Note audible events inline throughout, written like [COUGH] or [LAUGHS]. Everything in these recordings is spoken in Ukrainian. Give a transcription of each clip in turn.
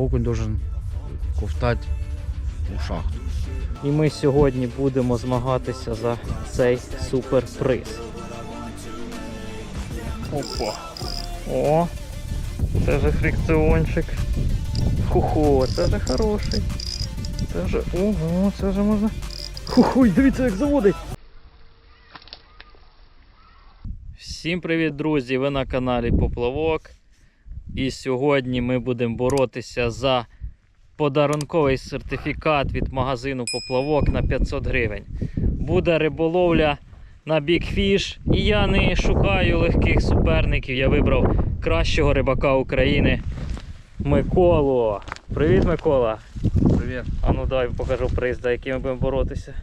окунь должен ковтати у шахту. І ми сьогодні будемо змагатися за цей суперприз. Опа. О, це же фрикціончик. Ху-ху, це же хороший. Це же. Ого, це же можна. Ху-ху, дивіться, як заводить. Всім привіт, друзі! Ви на каналі Поплавок. І сьогодні ми будемо боротися за подарунковий сертифікат від магазину Поплавок на 500 гривень. Буде риболовля на Fish. І я не шукаю легких суперників. Я вибрав кращого рибака України Миколу. Привіт, Микола! Привіт. А ну дай покажу приз, за яким ми будемо боротися.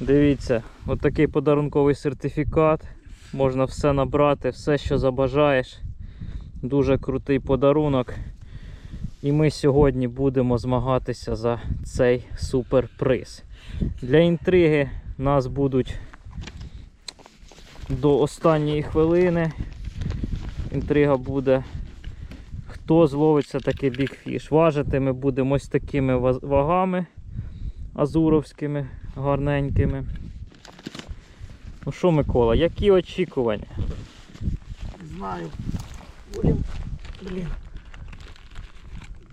Дивіться, от подарунковий сертифікат. Можна все набрати, все, що забажаєш. Дуже крутий подарунок. І ми сьогодні будемо змагатися за цей суперприз. Для інтриги нас будуть до останньої хвилини. Інтрига буде хто зловиться такий бікфіш. Важити ми будемо ось такими вагами азуровськими, гарненькими. Ну що, Микола, які очікування? Не знаю. Будем, блін.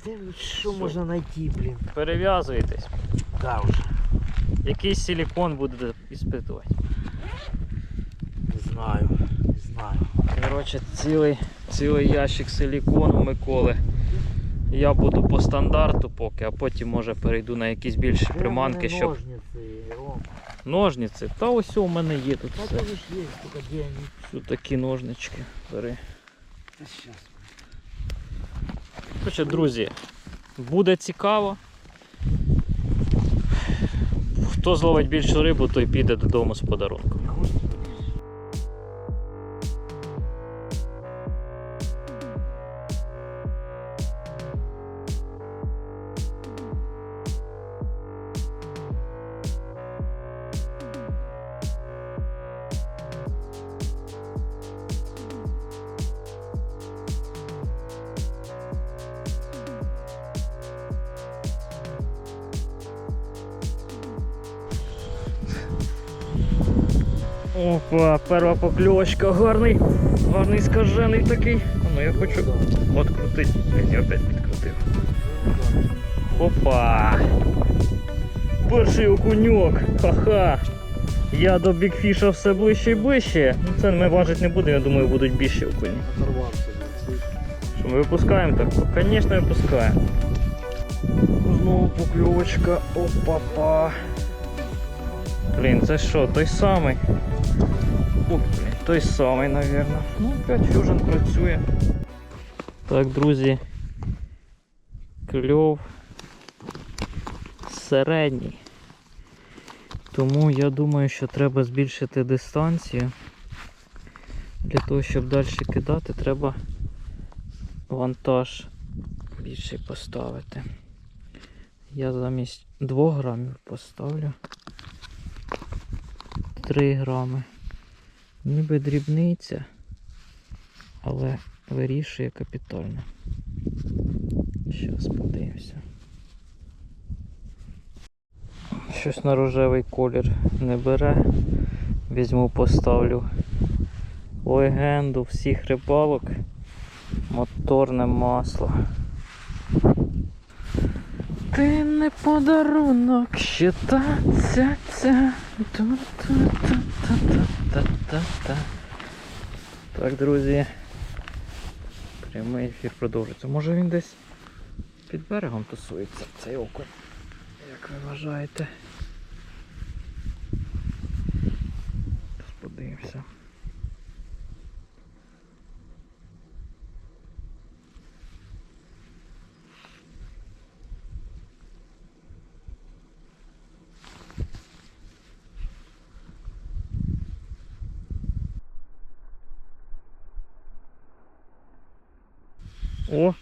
Де що можна знайти, блін? Перев'язуєтесь. Да вже. Який силікон будете іспитувати? Не знаю. Не знаю. Коротше, цілий, цілий ящик силікону Миколи. Я буду по стандарту поки, а потім може перейду на якісь більші приманки, щоб. Ножниці. Ножниці. Та ось у мене є тут все. Тут такі ножнички. Бери. Коротше, друзі, буде цікаво. Хто зловить більшу рибу, той піде додому з подарунком. Опа, перша покльовочка, гарний, гарний скажений такий. А ну я хочу открутити. Я опять підкрутив. Опа! Перший окуньок! Ха-ха! Я до бікфіша все ближче і ближче. Ну це ми важити не будемо, я думаю, будуть більші окуні. Що ми випускаємо так? Звісно, випускаємо. Знову покльовочка. Опа-па. Блін, це що, той самий? Той самий, напевно. Ну, опять фюжн працює. Так, друзі. Кльов середній. Тому я думаю, що треба збільшити дистанцію. Для того, щоб далі кидати, треба вантаж більший поставити. Я замість 2 грамів поставлю 3 грами. Ніби дрібниця, але вирішує капітально. Зараз подивимося. Щось на рожевий колір не бере. Візьму, поставлю легенду всіх рибалок. Моторне масло. Ти не подарунок, ще та ця ця ту ту ту та та та та та Так, друзі. Прямий ефір продовжується. Може він десь під берегом тусується цей окунь. Як ви вважаєте? Зараз подивимося. О!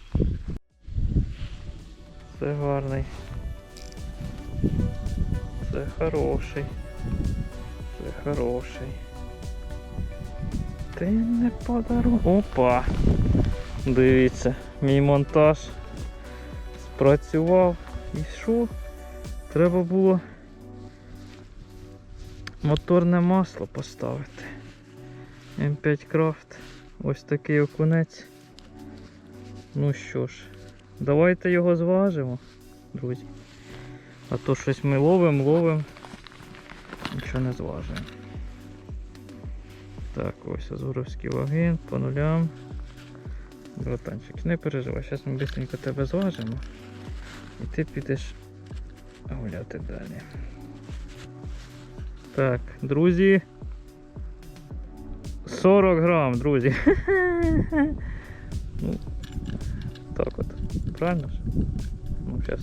Це гарний. Це хороший. Це хороший. Ти не подарунок. Опа! Дивіться, мій монтаж спрацював. І що? Треба було моторне масло поставити. М5 Craft. Ось такий окунець. Ну що ж, давайте його зважимо, друзі. А то щось ми ловимо, ловимо. Нічого не зважуємо. Так, ось Азуровський ваги по нулям. Братанчик, не переживай, зараз ми швидко тебе зважимо. І ти підеш гуляти далі. Так, друзі. 40 грам, друзі. [LAUGHS] ну, так от. Правильно ж? Ну, зараз.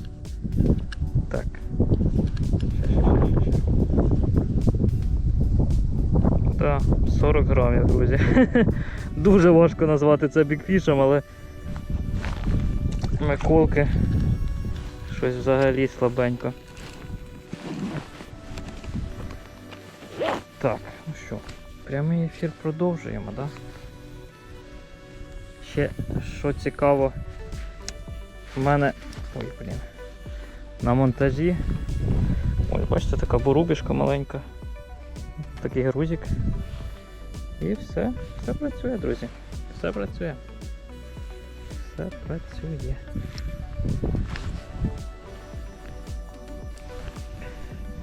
Так. Щас, щас, щас, щас. Да, 40 грамів, друзі. [LAUGHS] Дуже важко назвати це бікфішем, але Миколки щось взагалі слабенько. Так, ну що, прямий ефір продовжуємо, да? Ще що цікаво, в мене. Ой, блін. На монтажі. Ось, бачите, така борубішка маленька. Такий грузик. І все, все працює, друзі. Все працює. Все працює.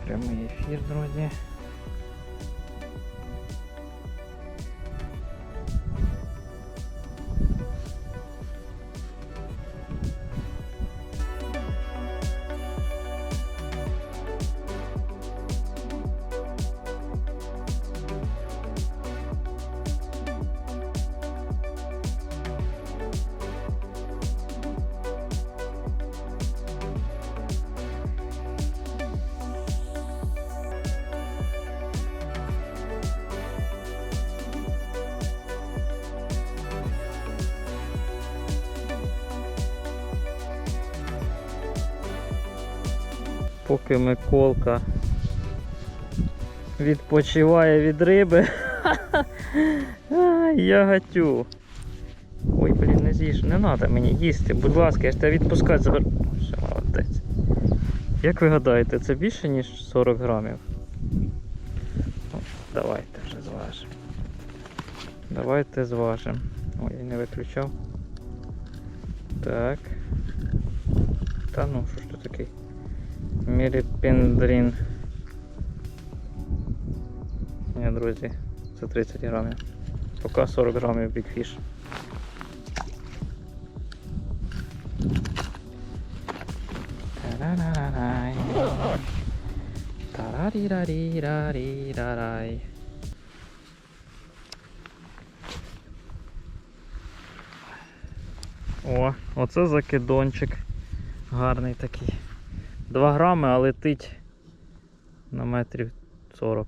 Прямий ефір, друзі. Поки Миколка відпочиває від риби. Я гатю. Ой, блін, не з'їж, не треба мені їсти. Будь ласка, я ж тебе відпускати забер. Молодець. Як ви гадаєте, це більше, ніж 40 грамів? Ну, давайте вже зважимо. Давайте зважимо. Ой, я не виключав. Так. Та ну, що ж? Міріпіндрін. Ні, друзі, це 30 грамів. Поки 40 грамів Fish. Тарарарай. Тарарірарірарірарай. О, оце закидончик. Гарний такий. 2 грами, а летить на метрів 40.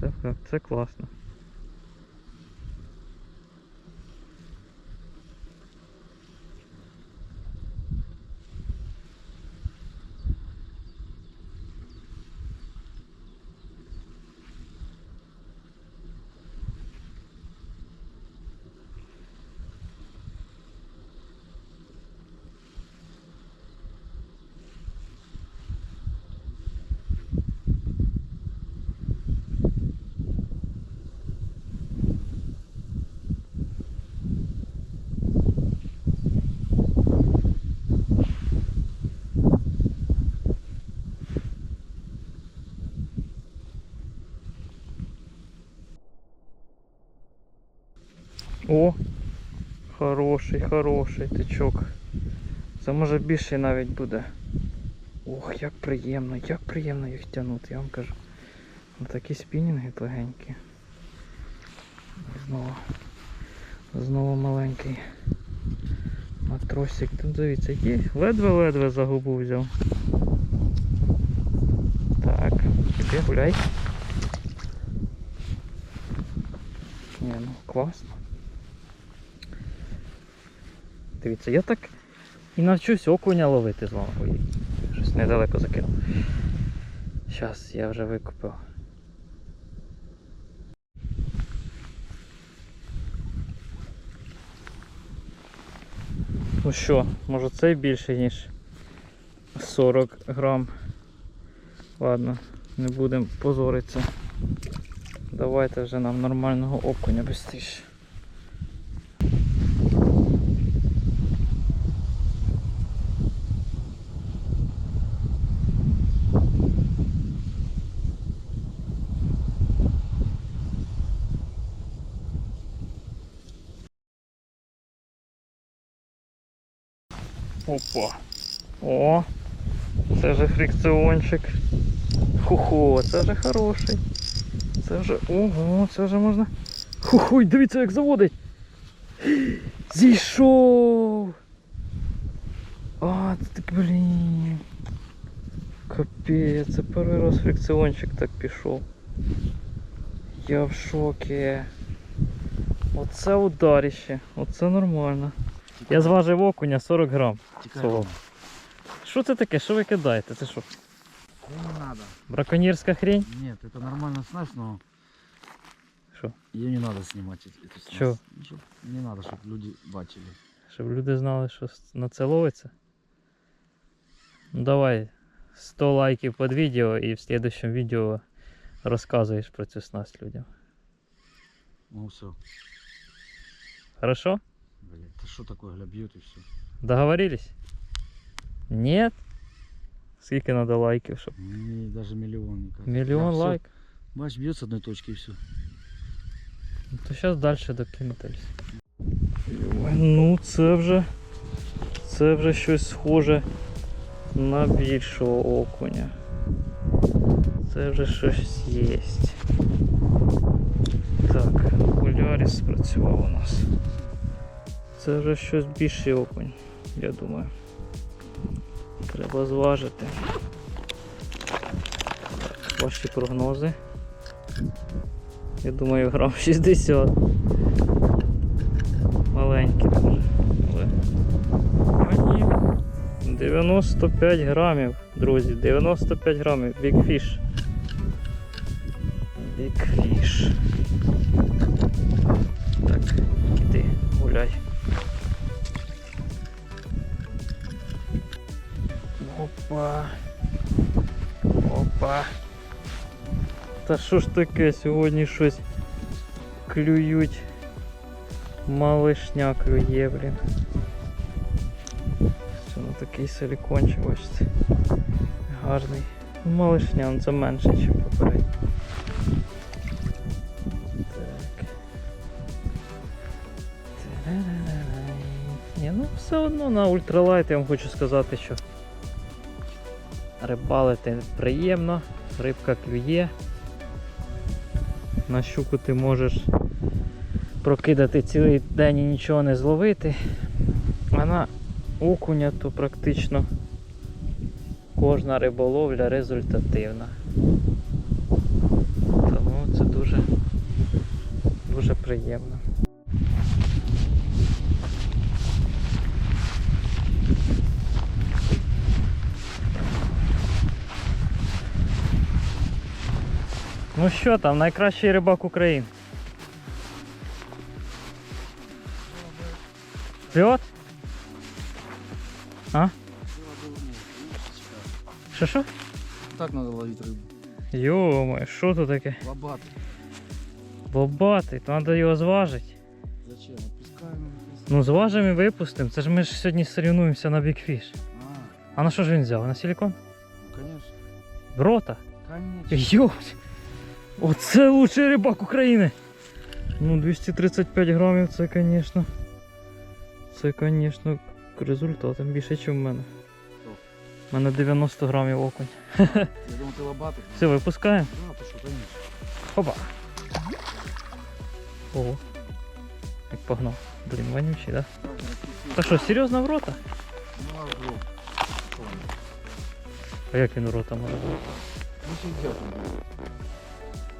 Це, це класно. О, хороший, хороший тичок. Це може більше навіть буде. Ох, як приємно, як приємно їх тягнути, я вам кажу. Ну, такі спінінги легенькі. Знову. Знову маленький матросик. Тут дивіться, є. Ледве-ледве за губу взяв. Так, іди гуляй. Ні, ну класно. Дивіться, я так і навчусь окуня ловити з вами. Ой, щось недалеко закинув. Зараз я вже викупив. Ну що, може цей більше, ніж 40 грам. Ладно, не будемо позоритися. Давайте вже нам нормального окуня без быстріше. Опа. О, це вже фрикціончик. Ху-ху, це вже хороший. Це вже. Ого, це вже можна. Ху-ху, дивіться, як заводить. Зійшов. А, це так, блін. Капець, це перший раз фрикціончик так пішов. Я в шокі. Оце ударіще. Оце нормально. Я зважив окуня 40 грам. Свого. Що це таке? Що ви кидаєте? Це що? Ну, не надо. Браконьєрська хрень? Нет, это нормально снасть, но Що? ее не надо снимать. э- Эту снасть. Чё? Ну, чтоб Не надо, чтобы люди бачили. Щоб люди знали, що с- на це ловиться. Ну давай 100 лайків під відео і в следующем відео розказуєш про цю снасть людям. Ну все. Хорошо? Блять, ты что такое, гля, бьет и все. Договорились? Нет? Скільки надо лайків, щоб. Мне даже миллион не кажется. Мільйон всё. лайк. Бач, бьет с одной точки и все. Ну, То зараз далі докинутись. Ну, це вже. Це вже щось схоже на більшого окуня. Це вже щось є. Так, окуляріс спрацював у нас. Це вже щось більший окунь, я думаю. Треба зважити. Ваші прогнози. Я думаю, грам 60. Маленький дуже. Але. А 95 грамів, друзі. 95 грамів. Big Fish. Так, іди, гуляй. Опа. Опа. Та що ж таке, сьогодні щось клюють. Малишня клює, блін. Це на такий силікончик, бачите. Гарний. Ну, Малишня, ну це менше, ніж попередньо. Так. Ні, ну все одно на ультралайт я вам хочу сказати, що рибалити приємно, рибка клює. На щуку ти можеш прокидати цілий день і нічого не зловити. А на окуня то практично кожна риболовля результативна. Тому це дуже, дуже приємно. Ну що там, найкращий рибак України? Пьот? А? Що що? Так надо ловить рыбу. Йо-моє, що тут таке? Лобат. Бобатий, то треба його зважити. Зачем? Отпускаем. Ну зважимо і випустимо. Це ж ми ж сьогодні соревнуємося на Fish. А, А на що ж він взяв? На силикон? ну конечно. В рота? Конечно. Йо! Оце лучший рибак України! Ну, 235 грамів, це, звісно. Це, звісно, результатом більше, ніж в мене. Що? У мене 90 грамів окунь. [LAUGHS] Я думал, ты лобатый. Все, випускаємо. Да, ты что, конечно. Опа. Ого. Як погнав. Блін, вонючий, да? Да, я отпустил. Та що, серйозно в рота? Ну, а что? Что он? А як він в рота може бути? Ну,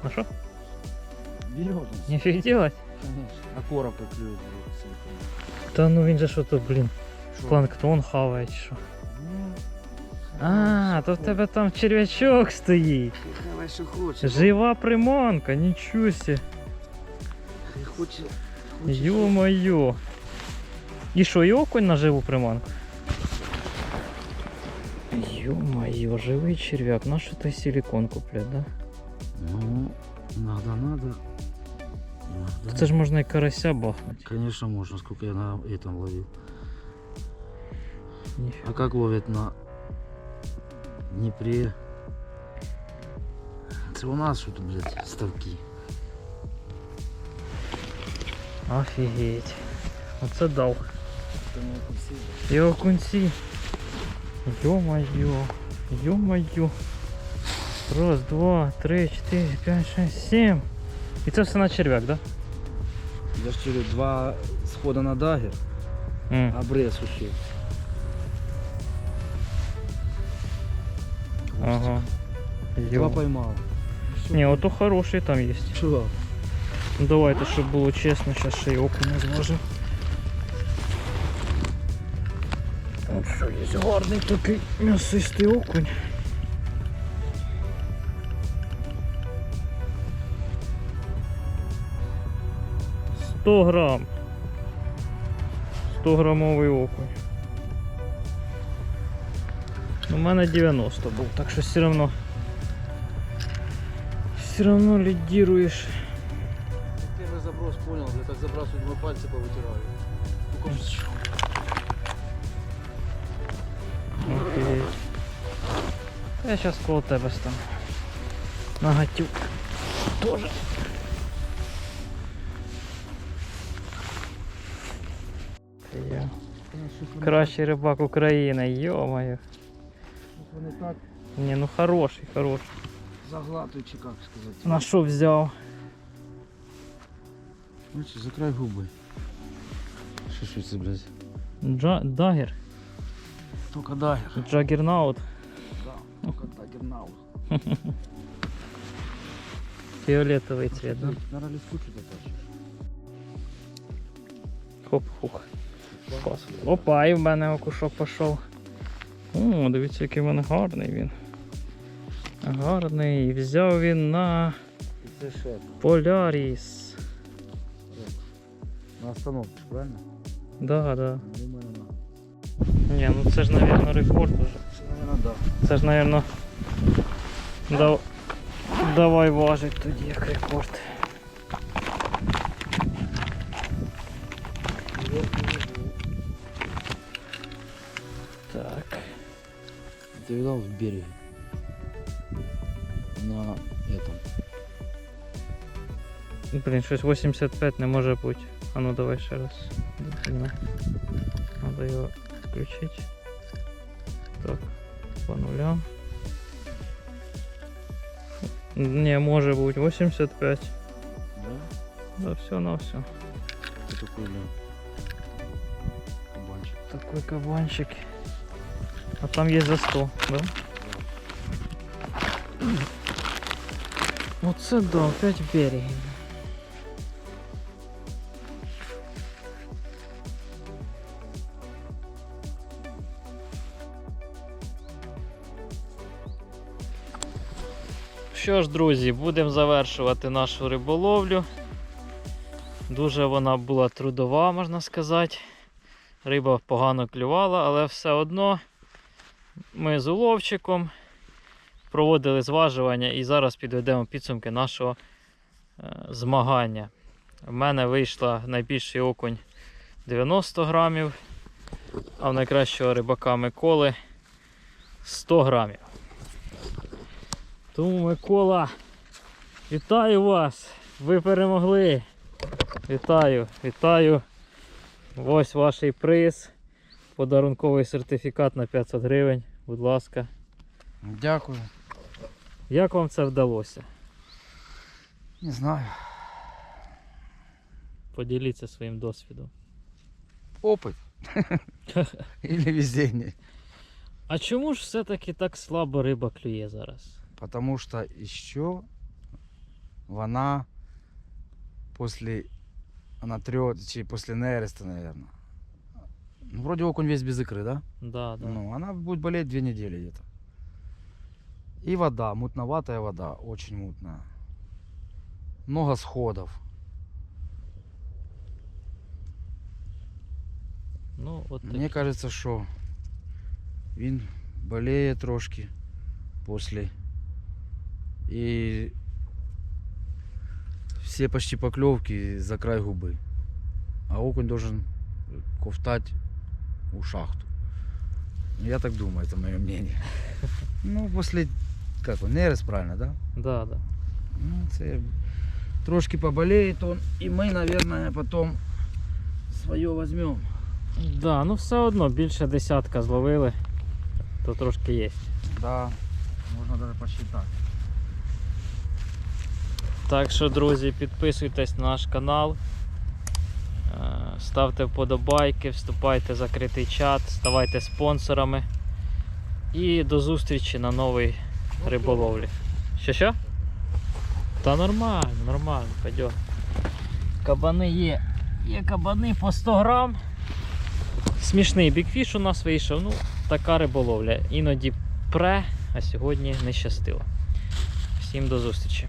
сидел там. На що? Берет он. Ніфіг делать? Конечно. А короб как клюет. блядь, силикон. Та ну він же що то, блін, Шо? планктон хаває чи що. Ну, А, то в тебе там черв'ячок стоїть. Давай, что хочешь. Жива приманка, нічого сі. Ты хочешь... хочешь- Ё-моё. І що, і окунь на живу приманку? Йо-моє, живий черв'як, на що той силикон куплять, да? Ну, надо, надо. надо. Це ж можна і карася бахнути. Конечно, можно, сколько я на этом ловил. Ніфіга. А как ловят на Днепре? Это у нас что-то, блядь, ставки. Офігеть. Оце дав. І окунці. Йо-моє. Йо-моє. Раз, два, три, чотири, п'ять, шесть, сім. І це все на черв'як, да? Я ж говорю, два схода на дагер, М. обрез ушел. Ага. Два Йо. поймал. Ні, ото хороший там є. Чувак. Ну давайте, щоб було чесно, зараз ще й окуня зможемо. От що є гарний такий м'ясистий окунь. Сто грам. 100 грамовий окунь. У мене 90 був, так що все одно. Все одно лідіруєш. Первый заброс понял, я так забрасываю, думаю, пальцы повытираю. Только Окей. Та Я зараз коло тебе стану. На гатюк. Тоже. Кращий рибак України, йо-моє. Вони так Ні, ну хороший, хороший. заглатують, чи як сказати. На що взяв? Значить, закрай губи. Що ж це, блядь? Джа... Дагер. Тільки дагер. Джагернаут. Да, тільки дагер наус. Фіолетовий цвет, да? Наверное, лискучу дотащиш. Хоп, хух. Клас. Опа, і в мене окушок пішов. О, дивіться, який в мене гарний він. Гарний. Взяв він на Поляріс. на остановці, правильно? Да, да. Думаю, на. Ні, ну це ж, мабуть, рекорд уже. Це, наверное, да. Це ж, мабуть, дав... давай важить тоді як рекорд. Ты видал в береге? На этом. Блін, щось 85 не може бути. А ну давай ще раз. Надо його включити. Так, по нулям. Не, може бути 85. Да? Да, все на все. Такой, кабанчик. Такой кабанчик. А там есть за 100, да? Оце да, опять береги. Що ж, друзі, будемо завершувати нашу риболовлю. Дуже вона була трудова, можна сказати. Риба погано клювала, але все одно ми з уловчиком проводили зважування і зараз підведемо підсумки нашого е, змагання. У мене вийшла найбільший окунь 90 грамів, а в найкращого рибака Миколи 100 грамів. Тому Микола, вітаю вас! Ви перемогли! Вітаю, вітаю! Ось ваш приз. Подарунковий сертифікат на 500 гривень. Будь ласка. Дякую. Як вам це вдалося? Не знаю. Поділіться своїм досвідом. Опыт. [LAUGHS] Или везение. А чому ж все-таки так слабо риба клює зараз? Потому что еще вона после она трет, чи после нереста, наверное. Ну, вроде окунь весь без икры, да? Да, да. Ну, она будет болеть две недели где-то. И вода, мутноватая вода, очень мутная. Много сходов. Ну, от Мені кажеться, що він боліє трошки після. І всі почти покльовки за край губи. А окунь должен ковтать у шахту. Ну, Я так думаю, это мое мнение. [LAUGHS] Ну, после, как он, нерест, правильно, да? Да, да. Ну, це трошки поболеет он, и мы, наверное, потом свое возьмем. Да, ну все одно більше десятка зловили, то трошки є. Да, можно даже посчитать. Так що, друзі, підписуйтесь на наш канал, е, Ставте вподобайки, вступайте в закритий чат, ставайте спонсорами. І до зустрічі на новій риболовлі. Що що? Та нормально, нормально, пойдем. Кабани є. Є кабани по 100 грам. Смішний бікфіш у нас вийшов. Ну, така риболовля. Іноді пре, а сьогодні не щастило. Всім до зустрічі.